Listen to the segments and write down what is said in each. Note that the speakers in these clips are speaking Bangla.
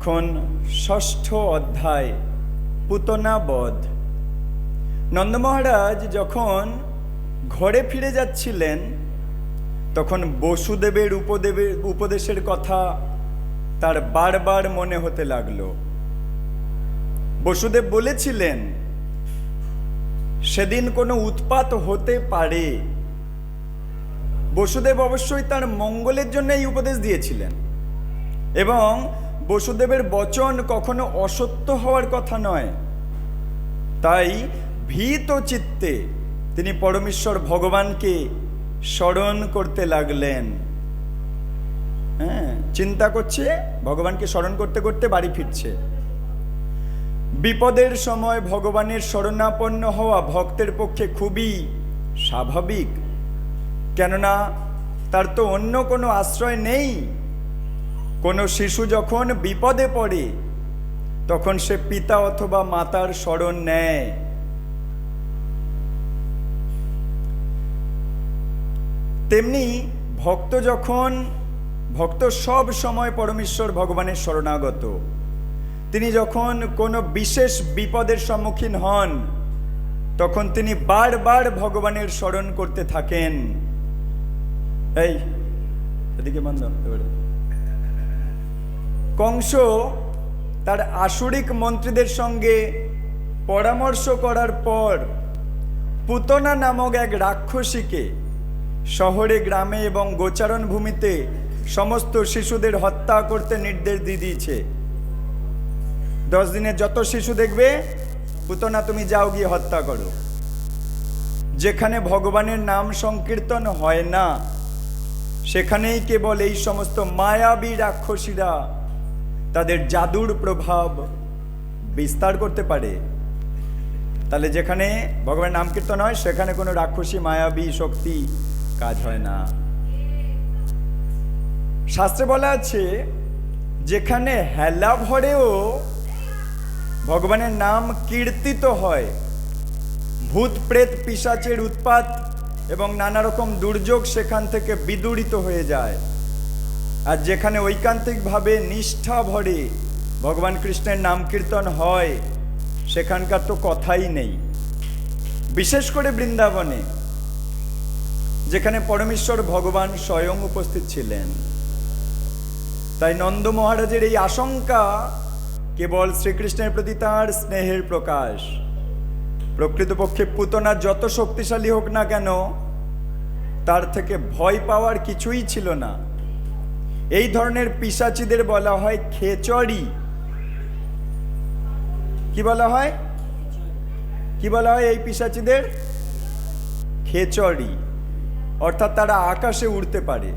এখন ষষ্ঠ অধ্যায় পুতনা বধ নন্দ মহারাজ যখন ঘরে ফিরে যাচ্ছিলেন, তখন বসুদেবের উপদেবের উপদেশের কথা তার বারবার মনে হতে লাগল। বসুদেব বলেছিলেন, সেদিন কোনো উৎপাত হতে পারে। বসুদেব অবশ্যই তার মঙ্গলের জন্য এই উপদেশ দিয়েছিলেন। এবং বসুদেবের বচন কখনো অসত্য হওয়ার কথা নয়। তাই ভীত চিত্তে তিনি পরমেশ্বর ভগবানকে স্মরণ করতে লাগলেন। হ্যাঁ চিন্তা করছে, ভগবানকে স্মরণ করতে করতে বাড়ি ফিরছে। বিপদের সময় ভগবানের শরণাপন্ন হওয়া ভক্তের পক্ষে খুবই স্বাভাবিক। কেননা তার তো অন্য কোনো আশ্রয় নেই। কোনো শিশু যখন বিপদে পড়ে, তখন সে পিতা অথবা মাতার শরণ নেয়। তেমনি ভক্ত যখন, ভক্ত সব সময় পরমেশ্বর ভগবানের শরণাগত। তিনি যখন কোনো বিশেষ বিপদের সম্মুখীন হন, তখন তিনি বারবার ভগবানের স্মরণ করতে থাকেন। এই, এদিকে বন্ধ। কংস তার আসুরিক মন্ত্রীদের সঙ্গে পরামর্শ করার পর পুতনা নামক এক রাক্ষসীকে শহরে গ্রামে এবং গোচারণ ভূমিতে সমস্ত শিশুদের হত্যা করতে নির্দেশ দিয়ে দিয়েছে। দশ দিনে যত শিশু দেখবে, পুতনা তুমি যাও গিয়ে হত্যা করো। যেখানে ভগবানের নাম সংকীর্তন হয় না, সেখানেই কেবল এই সমস্ত মায়াবী রাক্ষসীরা তাদের জাদুর প্রভাব বিস্তার করতে পারে। তাহলে যেখানে ভগবানের নাম কীর্তন হয়, সেখানে কোনো রাক্ষসী, মায়াবী শক্তি কাজ হয় না। শাস্ত্রে বলা আছে, যেখানে হেলা ভরেও ভগবানের নাম কীর্তিত হয়, ভূত, প্রেত পিসাচের উৎপাত এবং নানা রকম দুর্যোগ সেখান থেকে বিদূরিত হয়ে যায়। আর যেখানে ঐকান্তিকভাবে নিষ্ঠা ভরে ভগবান কৃষ্ণের নাম কীর্তন হয়, সেখানকার তো কথাই নেই। বিশেষ করে বৃন্দাবনে, যেখানে পরমেশ্বর ভগবান স্বয়ং উপস্থিত ছিলেন। তাই নন্দ মহারাজের এই আশঙ্কা কেবল শ্রীকৃষ্ণের প্রতি তাঁর স্নেহের প্রকাশ। প্রকৃতপক্ষে পুতনা যত শক্তিশালী হোক না কেন, তার থেকে ভয় পাওয়ার কিছুই ছিল না। এই ধরনের পিসাচিদের বলা হয় খেচড়ি। কি বলা হয়? কি বলা হয় এই পিসাচিদের? খেচড়ি। অর্থাৎ তারা আকাশে উড়তে পারে।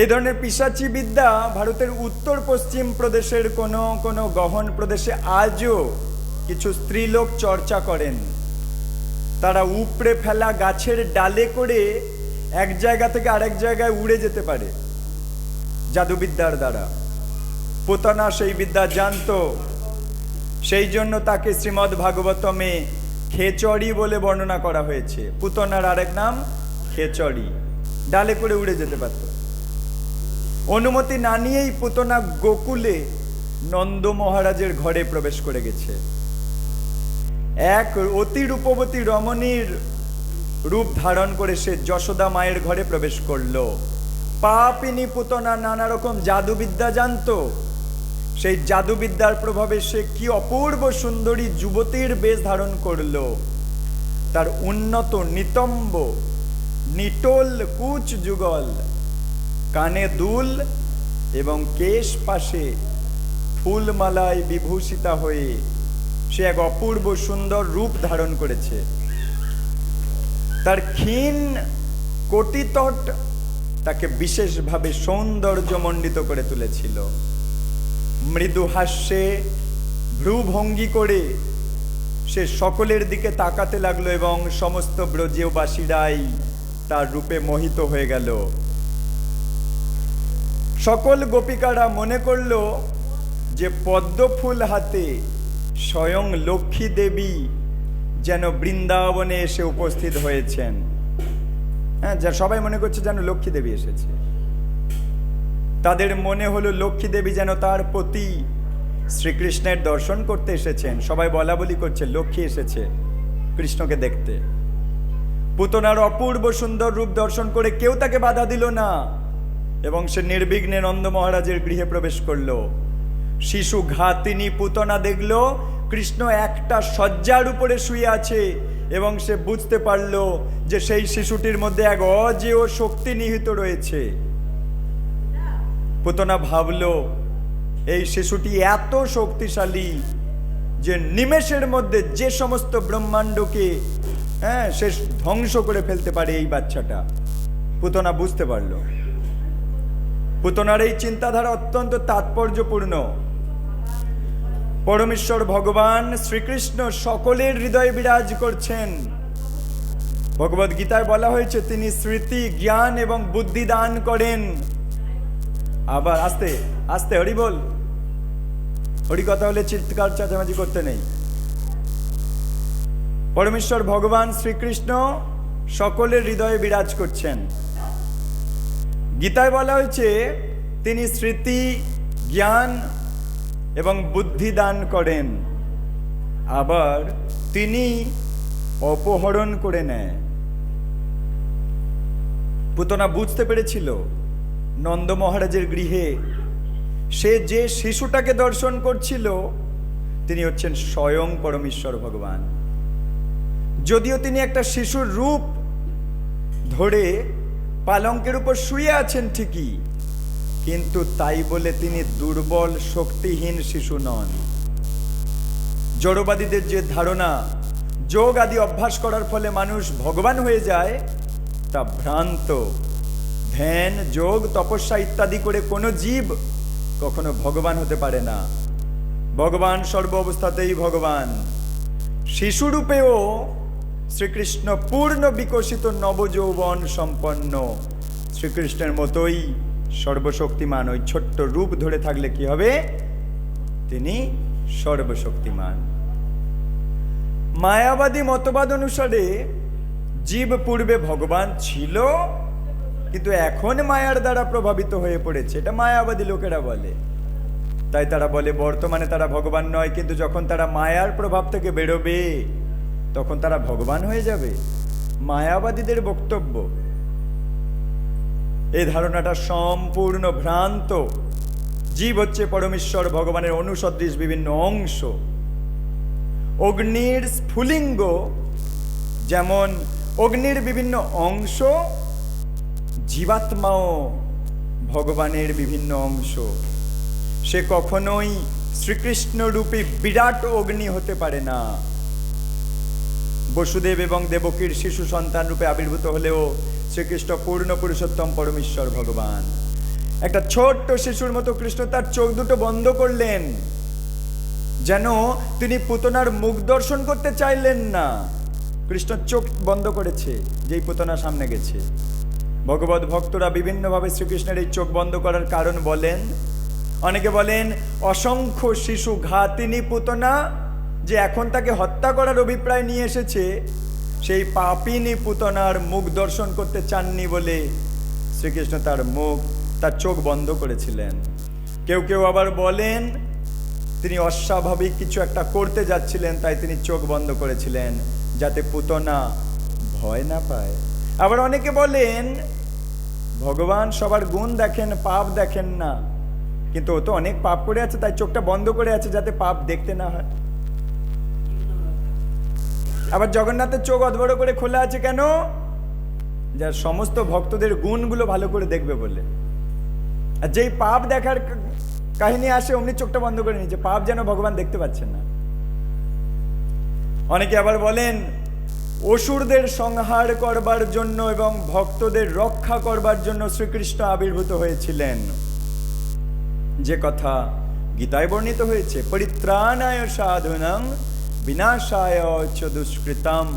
এই ধরনের পিসাচি বিদ্যা ভারতের উত্তর পশ্চিম প্রদেশের কোনো কোনো গহন প্রদেশে আজও কিছু স্ত্রীলোক চর্চা করেন। তারা উপড়ে ফেলা গাছের ডালে করে এক জায়গা থেকে আরেক জায়গায় উড়ে যেতে পারে। জাদুবিদ্যার দ্বারা। পোতানা সেই বিদ্যা জানতো। সেই জন্য তাকে শ্রীমদ্ ভাগবতমে খেচড়ি বলে বর্ণনা করা হয়েছে। পুতনার আরেক নাম খেচড়ি। ডালে করে উড়ে যেতে পারত। অনুমতি না নিয়েই পুতনা গোকুলে নন্দ মহারাজের ঘরে প্রবেশ করে গেছে। এক অতি রূপবতী রমণীর রূপ ধারণ করে সে যশোদা মায়ের ঘরে প্রবেশ করল। পাপিনী পুতনা নানা রকম জাদুবিদ্যা জানতো। সেই জাদুবিদ্যার প্রভাবে সে কি অপূর্ব সুন্দরী যুবতীর বেশ ধারণ করল। তার উন্নত নিতম্ব, নিটোল কুচ যুগল, কানে দুল এবং কেশ পাশে ফুলমালায় বিভূষিতা হয়ে সে এক অপূর্ব সুন্দর রূপ ধারণ করেছে। তার ক্ষীণ কোটিতট তাকে বিশেষভাবে সৌন্দর্যমণ্ডিত করে তুলেছিল। মৃদু হাস্যে ভ্রুভঙ্গি করে সে সকলের দিকে তাকাতে লাগল এবং সমস্ত ব্রজীয়বাসীরাই তার রূপে মোহিত হয়ে গেল। সকল গোপিকারা মনে করল যে পদ্মফুল হাতে স্বয়ং লক্ষ্মী দেবী যেন বৃন্দাবনে এসে উপস্থিত হয়েছেন। হ্যাঁ যা সবাই মনে করছে যেন লক্ষ্মী দেবী এসেছে। তাদের মনে হলো লক্ষ্মী দেবী যেন তার প্রতি শ্রীকৃষ্ণের দর্শন করতে এসেছেন। সবাই বলা বলি করছে, লক্ষ্মী এসেছে কৃষ্ণকে দেখতে। পুতনার অপূর্ব সুন্দর রূপ দর্শন করে কেউ তাকে বাধা দিল না। এবং সে নির্বিঘ্নে নন্দ মহারাজের গৃহে প্রবেশ করল। শিশু ঘাতিনী পুতনা দেখল কৃষ্ণ একটা শয্যার উপরে শুয়ে আছে এবং সে বুঝতে পারল যে সেই শিশুটির মধ্যে এক অজেয় শক্তি নিহিত রয়েছে। পুতনা ভাবল, এই শিশুটি এত শক্তিশালী যে নিমেষের মধ্যে যে সমস্ত ব্রহ্মাণ্ডকে হ্যাঁ সে ধ্বংস করে ফেলতে পারে এই বাচ্চাটা। পুতনা বুঝতে পারল। পুতনার এই চিন্তাধারা অত্যন্ত তাৎপর্যপূর্ণ। পরমেশ্বর ভগবান শ্রীকৃষ্ণ সকলের হৃদয়ে বিরাজ করছেন। ভগবদ গীতায় বলা হয়েছে, তিনি স্মৃতি, জ্ঞান এবং বুদ্ধি দান করেন। আবার আস্তে আস্তে, হরি বল। হরি কথা হলে চিৎকার, চাচামাচি করতে নেই। পরমেশ্বর ভগবান শ্রীকৃষ্ণ সকলের হৃদয়ে বিরাজ করছেন। গীতায় বলা হয়েছে, তিনি স্মৃতি, জ্ঞান এবং বুদ্ধি দান করেন। আবার তিনি অপহরণ করে নেয়। পুতনা বুঝতে পেরেছিল নন্দ মহারাজের গৃহে। সে যে শিশুটাকে দর্শন করছিল, তিনি হচ্ছেন স্বয়ং পরমেশ্বর ভগবান। যদিও তিনি একটা শিশুর রূপ ধরে পালঙ্কের উপর শুয়ে আছেন ঠিকই কিন্তু তাই বলে তিনি দুর্বল, শক্তিহীন শিশু নন। জড়বাদীদের যে ধারণা, যোগ আদি অভ্যাস করার ফলে মানুষ ভগবান হয়ে যায়, তা ভ্রান্ত। ধ্যান, যোগ, তপস্যা ইত্যাদি করে কোনো জীব কখনো ভগবান হতে পারে না। ভগবান সর্ব অবস্থাতেই ভগবান। শিশুরূপেও শ্রীকৃষ্ণ পূর্ণ বিকশিত নবযৌবন সম্পন্ন। শ্রীকৃষ্ণের মতোই সর্বশক্তিমান, ওই ছোট্ট রূপ ধরে থাকলে কি হবে? তিনি সর্বশক্তিমান। মায়াবাদী মতবাদ অনুসারে জীব পূর্বে ভগবান ছিল, কিন্তু এখন মায়ার দ্বারা প্রভাবিত হয়ে পড়েছে। এটা মায়াবাদী লোকেরা বলে। তাই তারা বলে, বর্তমানে তারা ভগবান নয়, কিন্তু যখন তারা মায়ার প্রভাব থেকে বেরোবে, তখন তারা ভগবান হয়ে যাবে। মায়াবাদীদের বক্তব্য এই ধারণাটা সম্পূর্ণ ভ্রান্ত। জীব হচ্ছে পরমেশ্বর, ভগবানের অনুসদৃশ বিভিন্ন অংশ। অগ্নির স্ফুলিঙ্গ যেমন অগ্নির বিভিন্ন অংশ, জীবাত্মাও ভগবানের বিভিন্ন অংশ। সে কখনোই শ্রীকৃষ্ণ রূপী বিরাট অগ্নি হতে পারে না। বসুদেব এবং দেবকীর শিশু সন্তান রূপে আবির্ভূত হলেও শ্রীকৃষ্ণ পূর্ণ পুরুষোত্তম পরমেশ্বর ভগবান। একটা ছোট্ট শিশুর মতো কৃষ্ণ তার চোখ দুটো বন্ধ করলেন। যেন তিনি পুতনার মুখ দর্শন করতে চাইলেন না। কৃষ্ণ চোখ বন্ধ করেছে, যেই পুতনা সামনে গেছে। ভগবত ভক্তরা বিভিন্নভাবে শ্রীকৃষ্ণের এই চোখ বন্ধ করার কারণ বলেন, অনেকে বলেন, অসংখ্য শিশু ঘাতিনী পুতনা যে এখন তাকে হত্যা করার অভিপ্রায় নিয়ে এসেছে সেই পাপিনী পুতনার মুখ দর্শন করতে চাননি বলে শ্রীকৃষ্ণ তার মুখ, তার চোখ বন্ধ করেছিলেন। কেউ কেউ আবার বলেন, তিনি অস্বাভাবিক কিছু একটা করতে যাচ্ছিলেন, তাই তিনি চোখ বন্ধ করেছিলেন, যাতে পুতনা ভয় না পায়। আবার অনেকে বলেন, ভগবান সবার গুণ দেখেন, পাপ দেখেন না। কিন্তু ও তো অনেক পাপ করে আছে, তাই চোখটা বন্ধ করে আছে, যাতে পাপ দেখতে না হয়। আবার জগন্নাথের চোখ অধবড় করে খোলা আছে কেন? যার সমস্ত ভক্তদের গুণগুলো ভালো করে দেখবে বলে। আর যেই পাপ দেখার কাহিনী আসে, অমনি চোখটা বন্ধ করে নিচ্ছে পাপ যেন ভগবান দেখতে পাচ্ছেন না। অনেকে আবার বলেন, অসুরদের সংহার করবার জন্য এবং ভক্তদের রক্ষা করবার জন্য শ্রীকৃষ্ণ আবির্ভূত হয়েছিলেন। যে কথা গীতায় বর্ণিত হয়েছে, পরিত্রাণায় সাধনম বিনাশায় দুষ্কৃতম।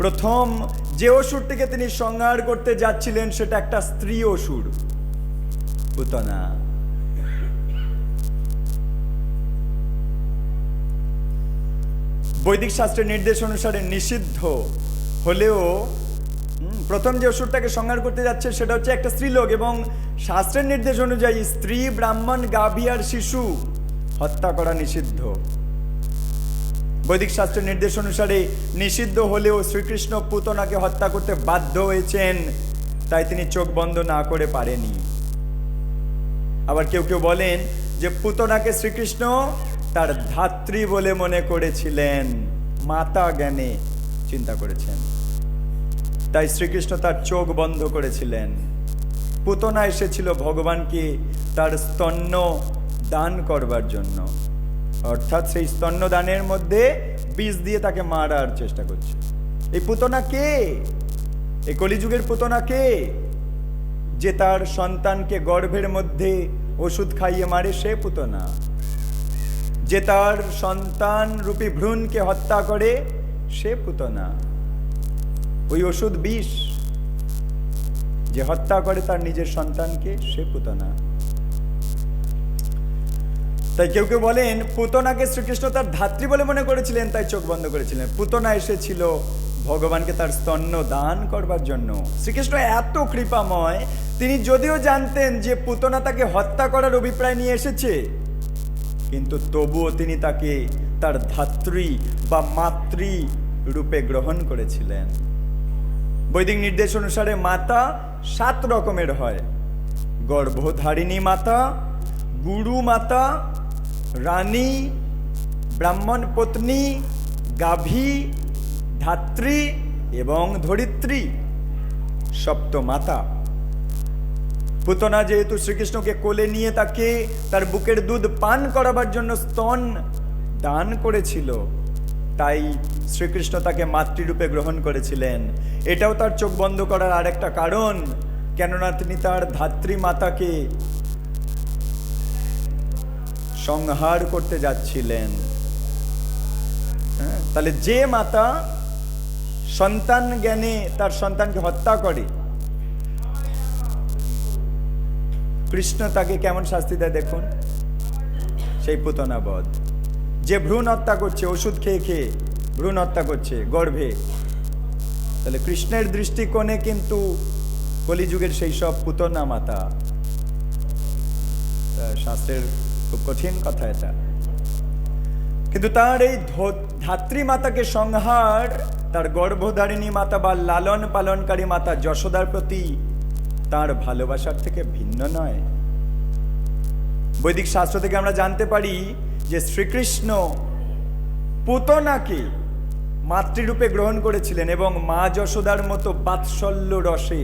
প্রথম যে অসুরটিকে তিনি সংহার করতে যাচ্ছিলেন, সেটা একটা স্ত্রী অসুর, পুতনা। বৈদিক শাস্ত্রের নির্দেশ অনুসারে নিষিদ্ধ হলেও প্রথম যে অসুরটাকে সংহার করতে যাচ্ছে, সেটা হচ্ছে একটা স্ত্রীলোক এবং শাস্ত্রের নির্দেশ অনুযায়ী স্ত্রী, ব্রাহ্মণ, গাভী আর শিশু হত্যা করা নিষিদ্ধ। বৈদিক শাস্ত্রের নির্দেশ অনুসারে নিষিদ্ধ হলেও শ্রীকৃষ্ণ পুতনাকে হত্যা করতে বাধ্য হয়েছেন, তাই তিনি চোখ বন্ধ না করে পারেনি আবার কেউ কেউ বলেন যে পুতনাকে শ্রীকৃষ্ণ তার ধাত্রী বলে মনে করেছিলেন। মাতা জ্ঞানে চিন্তা করেছেন। তাই শ্রীকৃষ্ণ তার চোখ বন্ধ করেছিলেন। পুতনা এসেছিল ভগবানকে তার স্তন্য দান করবার জন্য। অর্থাৎ সেই স্তন্য দানের মধ্যে বিষ দিয়ে তাকে মারার চেষ্টা করছে। এই পুতনা কে? এই কলিযুগের পুতনা কে? যে তার সন্তানকে গর্ভের মধ্যে ওষুধ খাইয়ে মারে সে পুতনা। যে তার সন্তান রূপী ভ্রূণকে হত্যা করে সে পুতনা। ওই ওষুধ বিষ যে হত্যা করে তার নিজের সন্তানকে সে পুতনা। তাই কেউ কেউ বলেন, পুতনাকে শ্রীকৃষ্ণ তার ধাত্রী বলে মনে করেছিলেন, তাই চোখ বন্ধ করেছিলেন। পুতনা এসেছিল ভগবানকে তার স্তন্য দান করবার জন্য। শ্রীকৃষ্ণ এত কৃপাময়, তিনি যদিও জানতেন যে পুতনা তাকে হত্যা করার অভিপ্রায় নিয়ে এসেছে, কিন্তু তবুও তিনি তাকে তার ধাত্রী বা মাতৃ রূপে গ্রহণ করেছিলেন। বৈদিক নির্দেশ অনুসারে মাতা সাত রকমের হয়। গর্ভধারিণী মাতা, গুরু মাতা রানী, ব্রাহ্মণ পত্নী, গাভী, ধাত্রী এবং ধরিত্রী সপ্ত মাতা পুতনা যেহেতু শ্রীকৃষ্ণকে কোলে নিয়ে তাকে তার বুকের দুধ পান করাবার জন্য স্তন দান করেছিল, তাই শ্রীকৃষ্ণ তাকে মাতৃরূপে গ্রহণ করেছিলেন। এটাও তার চোখ বন্ধ করার আরেকটা কারণ, কেননা তিনি তার ধাত্রী মাতাকে সংহার করতে যাচ্ছিলেন। হ্যাঁ, তাহলে যে মাতা সন্তান জ্ঞানে তার সন্তানকে হত্যা করে কৃষ্ণ তাকে কেমন শাস্তি দেয় দেখুন? সেই পুতনা বধ যে ভ্রূণ হত্যা করছে ওষুধ খেয়ে খেয়ে ভ্রূণ হত্যা করছে গর্ভে। তাহলে কৃষ্ণের দৃষ্টিকোণে কিন্তু কলিযুগের সেই সব পুতনা মাতা শাস্ত্রের খুব কঠিন কথা এটা। কিন্তু তার এই ধাত্রী মাতাকে সংহার, তার গর্ভধারিণী মাতা বা লালন পালনকারী মাতা যশোদার প্রতি তার ভালোবাসার থেকে ভিন্ন নয়। বৈদিক শাস্ত্র থেকে আমরা জানতে পারি যে শ্রীকৃষ্ণ পুতনাকে মাতৃরূপে গ্রহণ করেছিলেন এবং মা যশোদার মতো বাৎসল্য রসে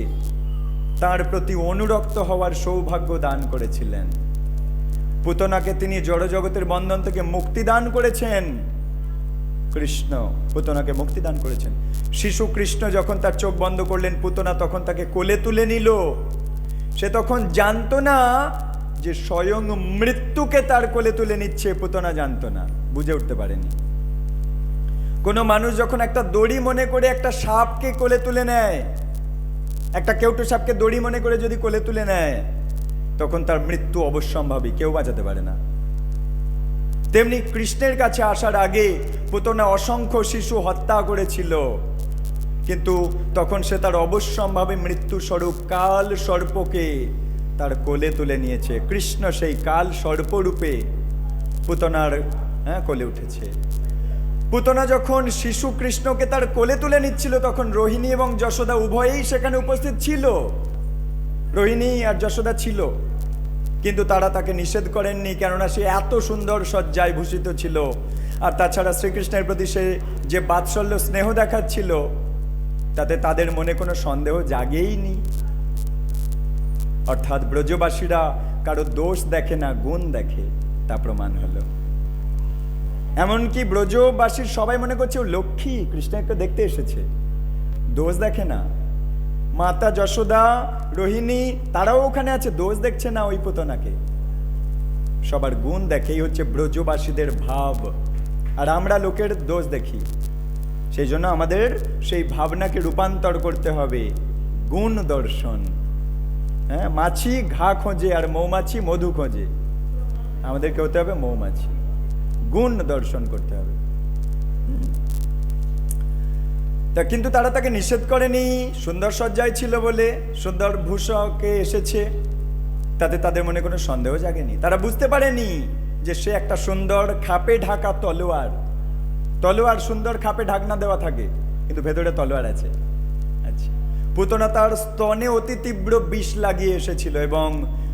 তার প্রতি অনুরক্ত হওয়ার সৌভাগ্য দান করেছিলেন। পুতনাকে তিনি জড়জগতের বন্ধন থেকে মুক্তি দান করেছেন। কৃষ্ণ পুতনাকে মুক্তি দান করেছেন। শিশু কৃষ্ণ যখন তার চোখ বন্ধ করলেন, পুতনা তখন তাকে কোলে তুলে নিল। সে তখন জানতো না যে স্বয়ং মৃত্যুকে তার কোলে তুলে নিচ্ছে, পুতনা জানতো না, বুঝে উঠতে পারেনি। কোনো মানুষ যখন একটা দড়ি মনে করে একটা সাপকে কোলে তুলে নেয়, একটা কেউটো সাপকে দড়ি মনে করে যদি কোলে তুলে নেয় তখন তার মৃত্যু অবশ্যম্ভাবী, কেউ বাঁচাতে পারে না। তেমনি কৃষ্ণের কাছে আসার আগে পুতনা অসংখ্য শিশু হত্যা করেছিল। কিন্তু তখন সে তার অবশ্যম্ভাবী মৃত্যু স্বরূপ কাল সর্পকে তার কোলে তুলে নিয়েছে। কৃষ্ণ সেই কাল সর্পরূপে পুতনার হ্যাঁ কোলে উঠেছে। পুতনা যখন শিশু কৃষ্ণকে তার কোলে তুলে নিচ্ছিল, তখন রোহিণী এবং যশোদা উভয়েই সেখানে উপস্থিত ছিল। রোহিণী আর যশোদা ছিল, কিন্তু তারা তাকে নিষেধ করেননি কেননা সে এত সুন্দর সজ্জায় ভূষিত ছিল। আর তাছাড়া শ্রীকৃষ্ণের প্রতি সে যে বাৎসল্য স্নেহ দেখাচ্ছিল, তাতে তাদের মনে কোনো সন্দেহ জাগেইনি। অর্থাৎ ব্রজবাসীরা কারও দোষ দেখে না, গুণ দেখে, তা প্রমাণ হলো। এমনকি ব্রজবাসীর সবাই মনে করছে, ও লক্ষ্মী কৃষ্ণ কৃষ্ণকে দেখতে এসেছে। দোষ দেখে না। মাতা যশোদা, রোহিণী, তারাও ওখানে আছে, দোষ দেখছে না ওই পুতনাকে। সবার গুণ দেখেই হচ্ছে ব্রজবাসীদের ভাব। আর আমরা লোকের দোষ দেখি। সেই জন্য আমাদের সেই ভাবনাকে রূপান্তর করতে হবে। গুণ দর্শন। হ্যাঁ মাছি ঘা খোঁজে আর মৌমাছি মধু খোঁজে। আমাদেরকে হতে হবে মৌমাছি। গুণ দর্শন করতে হবে। তা কিন্তু তারা তাকে নিষেধ করেনি। সুন্দর সজ্জায় ছিল বলে সুন্দর ভূষকে এসেছে। তাতে তাদের মনে কোনো সন্দেহ জাগেনি। তারা বুঝতে পারেনি যে সে একটা সুন্দর খাপে ঢাকা তলোয়ার। তলোয়ার সুন্দর খাপে ঢাকনা দেওয়া থাকে, কিন্তু ভেতরে তলোয়ার আছে। আচ্ছা। পুতনা তার স্তনে অতি তীব্র বিষ লাগিয়ে এসেছিল এবং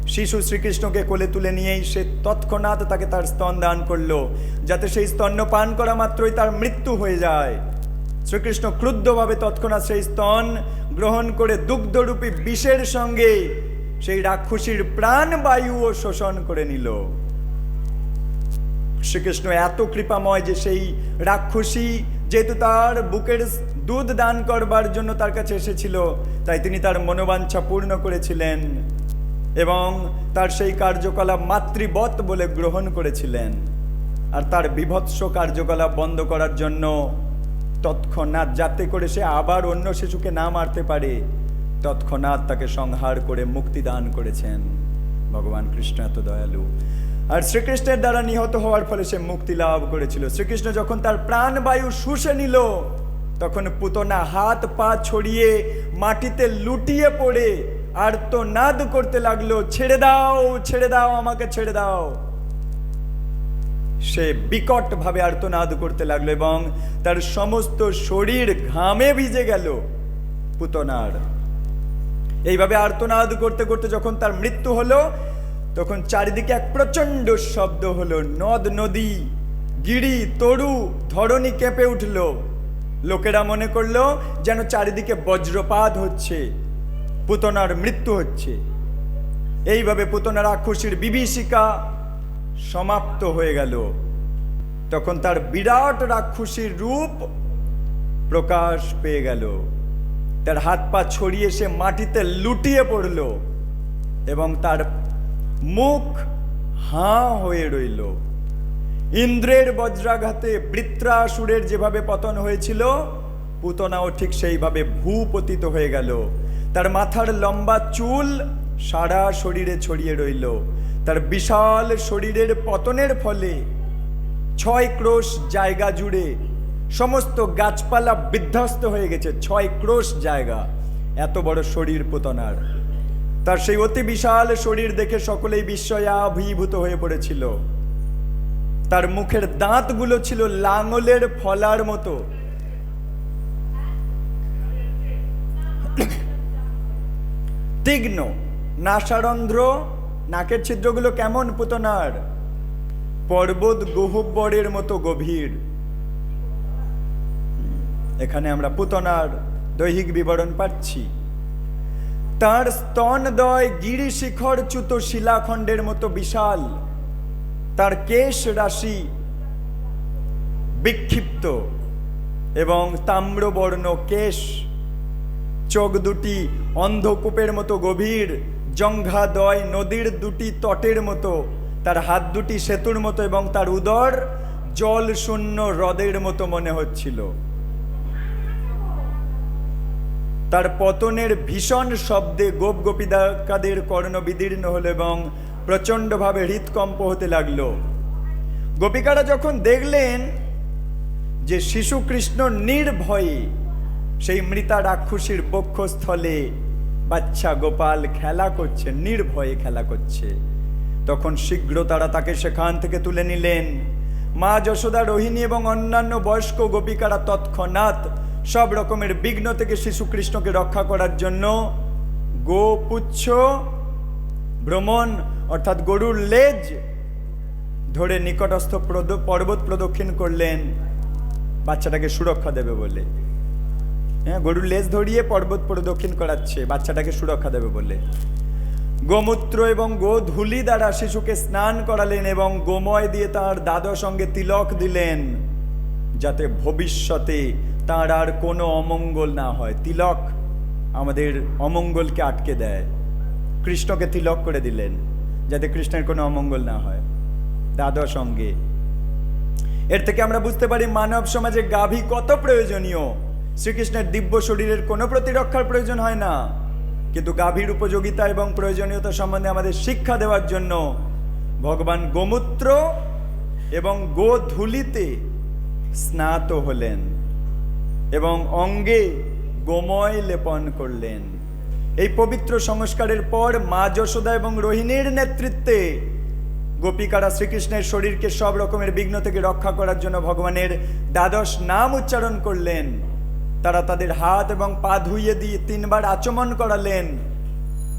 শিশু শ্রীকৃষ্ণকে কোলে তুলে নিয়েই সে তৎক্ষণাৎ তাকে তার স্তন দান করল, যাতে সেই স্তন্য পান করা মাত্রই তার মৃত্যু হয়ে যায়। শ্রীকৃষ্ণ ক্রুদ্ধভাবে তৎক্ষণাৎ সেই স্তন গ্রহণ করে দুগ্ধরূপী বিষের সঙ্গে সেই রাক্ষসীর প্রাণ বায়ুও শোষণ করে নিল। শ্রীকৃষ্ণ এত কৃপাময় যে সেই রাক্ষসী যেহেতু তার বুকের দুধ দান করবার জন্য তার কাছে এসেছিল, তাই তিনি তার মনোবাঞ্ছা পূর্ণ করেছিলেন এবং তার সেই কার্যকলাপ মাতৃবৎ বলে গ্রহণ করেছিলেন। আর তার বিভৎস কার্যকলাপ বন্ধ করার জন্য তৎক্ষণাৎ যাতে করে সে আবার অন্য শিশুকে না মারতে পারে, তৎক্ষণাৎ তাকে সংহার করে মুক্তি দান করেছেন। ভগবান কৃষ্ণ এত দয়ালু। আর শ্রীকৃষ্ণের দ্বারা নিহত হওয়ার ফলে সে মুক্তি লাভ করেছিল। শ্রীকৃষ্ণ যখন তার প্রাণবায়ু শুষে নিল, তখন পুতনা হাত পা ছড়িয়ে মাটিতে লুটিয়ে পড়ে আর তো নাদ করতে লাগল, ছেড়ে দাও ছেড়ে দাও, আমাকে ছেড়ে দাও। সে বিকট ভাবে আর্তনাদ করতে লাগল এবং তার সমস্ত শরীর ঘামে ভিজে গেল পুতনার। এইভাবে আর্তনাদ করতে করতে যখন তার মৃত্যু হলো, তখন চারিদিকে এক প্রচণ্ড শব্দ হলো, নদ, নদী, গিরি, তরু, ধরণী কেঁপে উঠল। লোকেরা মনে করল যেন চারিদিকে বজ্রপাত হচ্ছে, পুতনার মৃত্যু হচ্ছে। এইভাবে পুতনা রাক্ষসীর বিভীষিকা সমাপ্ত হয়ে গেল। তখন তার বিরাট রাক্ষসীর রূপ প্রকাশ পেয়ে গেল। তার হাত পা ছড়িয়ে সে মাটিতে লুটিয়ে পড়ল এবং তার মুখ হাঁ হয়ে রইল। ইন্দ্রের বজ্রাঘাতে বৃত্রাসুরের যেভাবে পতন হয়েছিল, পুতনাও ঠিক সেইভাবে ভূপতিত হয়ে গেল। তার মাথার লম্বা চুল সারা শরীরে ছড়িয়ে রইল। তার বিশাল শরীরের পতনের ফলে ছয় ক্রোশ জায়গা জুড়ে সমস্ত গাছপালা বিধ্বস্ত হয়ে গেছে, ছয় ক্রোশ জায়গা। এত বড় শরীর পুতনার। তার সেই অতি বিশাল শরীর দেখে সকলেই বিস্ময়াভিভূত হয়ে পড়েছিল। তার মুখের দাঁতগুলো ছিল লাঙলের ফলার মতো। তীক্ষ্ণ, নাসারন্ধ্র নাকের ছিদ্রগুলো কেমন পুতনার? পর্বত গহব্বরের মতো গভীর। এখানে আমরা পুতনার দৈহিক বিবরণ পাচ্ছি। তার স্তনদয় গিরি শিখর চ্যুত শিলাখণ্ডের মতো বিশাল। তার কেশ রাশি বিক্ষিপ্ত এবং তাম্রবর্ণ কেশ। চোখ দুটি অন্ধকূপের মতো গভীর। জঙ্ঘাদয় নদীর দুটি তটের মতো, তার হাত দুটি সেতুর মতো এবং তার উদর জল শূন্য হ্রদের মতো মনে হচ্ছিল। তার পতনের ভীষণ শব্দে গোপ গোপিদাকাদের কর্ণ বিদীর্ণ হলো এবং প্রচণ্ডভাবে হৃৎকম্প হতে লাগল। গোপিকারা যখন দেখলেন যে শিশু কৃষ্ণ নির্ভয়ে সেই মৃতা রাক্ষসীর বক্ষস্থলে বাচ্চা গোপাল খেলা করছে, নির্ভয়ে খেলা করছে। তখন শীঘ্র তারা তাকে সেখান থেকে তুলে নিলেন। মা যশোদা, রোহিণী এবং অন্যান্য বয়স্ক গোপিকারা তৎক্ষণাৎ সব রকমের বিঘ্ন থেকে শিশু কৃষ্ণকে রক্ষা করার জন্য গোপুচ্ছ ভ্রমণ অর্থাৎ গরুর লেজ ধরে নিকটস্থ পর্বত প্রদক্ষিণ করলেন। বাচ্চাটাকে সুরক্ষা দেবে বলে। হ্যাঁ গরুর লেজ ধরিয়ে পর্বত প্রদক্ষিণ করাচ্ছে, বাচ্চাটাকে সুরক্ষা দেবে বলে। গোমূত্র এবং গোধূলি দ্বারা শিশুকে স্নান করালেন এবং গোময় দিয়ে তার দাদর সঙ্গে তিলক দিলেন, যাতে ভবিষ্যতে তার আর কোনো অমঙ্গল না হয়। তিলক আমাদের অমঙ্গলকে আটকে দেয়। কৃষ্ণকে তিলক করে দিলেন, যাতে কৃষ্ণের কোনো অমঙ্গল না হয়। দাদর সঙ্গে এর থেকে আমরা বুঝতে পারি মানব সমাজে গাভী কত প্রয়োজনীয়। শ্রীকৃষ্ণের দিব্য শরীরের কোনো প্রতিরক্ষার প্রয়োজন হয় না। কিন্তু গাভীর উপযোগিতা এবং প্রয়োজনীয়তা সম্বন্ধে আমাদের শিক্ষা দেওয়ার জন্য ভগবান গোমূত্র এবং গোধূলিতে স্নাত হলেন এবং অঙ্গে গোময় লেপন করলেন। এই পবিত্র সংস্কারের পর মা যশোদা এবং রোহিণীর নেতৃত্বে গোপিকারা শ্রীকৃষ্ণের শরীরকে সব রকমের বিঘ্ন থেকে রক্ষা করার জন্য ভগবানের দ্বাদশ নাম উচ্চারণ করলেন। তারা তাদের হাত এবং পা ধুইয়ে দিয়ে তিনবার আচমন করালেন।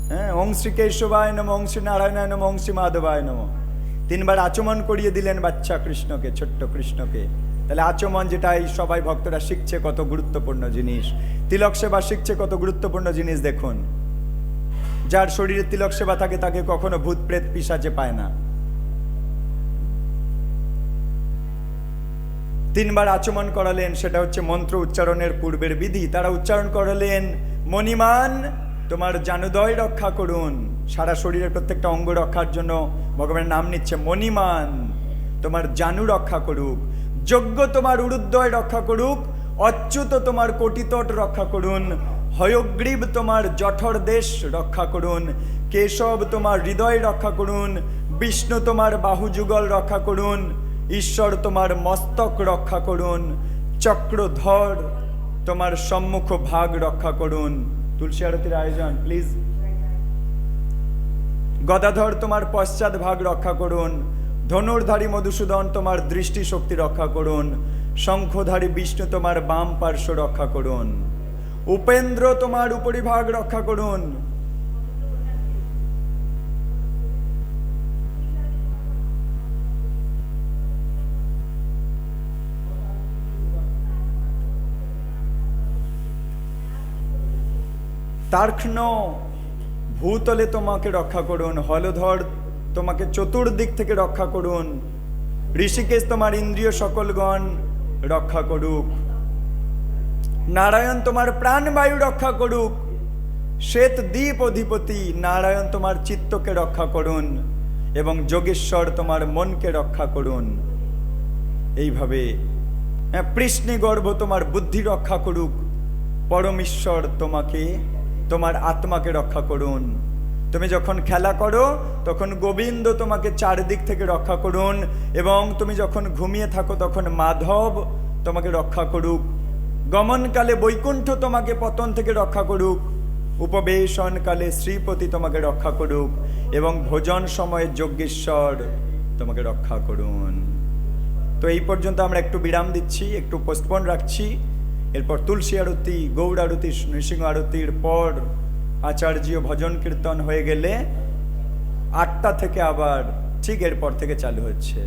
হ্যাঁ ওং শ্রী কেশবায় নম, ওং শ্রী নারায়ণায় নম, ওং শ্রী মাধবায় নম। তিনবার আচমন করিয়ে দিলেন বাচ্চা কৃষ্ণকে, ছোট্ট কৃষ্ণকে। তাহলে আচমন যেটা এই সবাই ভক্তরা শিখছে কত গুরুত্বপূর্ণ জিনিস। তিলক সেবা শিখছে কত গুরুত্বপূর্ণ জিনিস দেখুন। যার শরীরে তিলক সেবা থাকে তাকে কখনো ভূত, প্রেত, পিসাচে পায় না। তিনবার আচমন করালেন, সেটা হচ্ছে মন্ত্র উচ্চারণের পূর্বের বিধি। তারা উচ্চারণ করালেন, মণিমান, তোমার জানুদয় রক্ষা করুন। সারা শরীরের প্রত্যেকটা অঙ্গ রক্ষার জন্য ভগবানের নাম নিচ্ছে মণিমান, তোমার জানু রক্ষা করুক। যজ্ঞ তোমার উরুদ্দয় রক্ষা করুক, অচ্যুত তোমার কোটিতট রক্ষা করুন। হয়গ্রীব তোমার জঠর দেশ রক্ষা করুন। কেশব তোমার হৃদয় রক্ষা করুন। বিষ্ণু তোমার বাহুযুগল রক্ষা করুন। ঈশ্বর তোমার মস্তক রক্ষা করুন, চক্রধর তোমার সম্মুখ ভাগ রক্ষা করুন। তুলসী আরতির আয়োজন প্লিজ গদাধর তোমার পশ্চাৎ ভাগ রক্ষা করুন, ধনুর্ধারী মধুসূদন তোমার দৃষ্টি শক্তি রক্ষা করুন, শঙ্খধারী বিষ্ণু তোমার বাম পার্শ্ব রক্ষা করুন। উপেন্দ্র তোমার উপরিভাগ রক্ষা করুন তার্ক্ষ্ণ ভূতলে তোমাকে রক্ষা করুন হলধর তোমাকে চতুর্দিক থেকে রক্ষা করুন ঋষিকেশ তোমার ইন্দ্রিয় সকলগণ রক্ষা করুক। নারায়ণ তোমার প্রাণবায়ু রক্ষা করুক। শ্বেত দ্বীপ অধিপতি নারায়ণ তোমার চিত্তকে রক্ষা করুন এবং যোগেশ্বর তোমার মনকে রক্ষা করুন। এইভাবে হ্যাঁ, পৃষ্ণি গর্ভ তোমার বুদ্ধি রক্ষা করুক। পরমেশ্বর তোমাকে তোমার আত্মাকে রক্ষা করুন। তুমি যখন খেলা করো, তখন গোবিন্দ তোমাকে চারিদিক থেকে রক্ষা করুন এবং তুমি যখন ঘুমিয়ে থাকো, তখন মাধব তোমাকে রক্ষা করুক। গমনকালে বৈকুণ্ঠ তোমাকে পতন থেকে রক্ষা করুক। উপবেশনকালে শ্রীপতি তোমাকে রক্ষা করুক এবং ভোজন সময়ে যজ্ঞেশ্বর তোমাকে রক্ষা করুন। তো এই পর্যন্ত আমরা একটু বিরাম দিচ্ছি, একটু পোস্টপোন রাখছি। এরপর তুলসী আরতি, গৌড় আরতি, নৃসিংহ আরতির পর আচার্য ভজন কীর্তন হয়ে গেলে আটটা থেকে আবার ঠিক এরপর থেকে চালু হচ্ছে।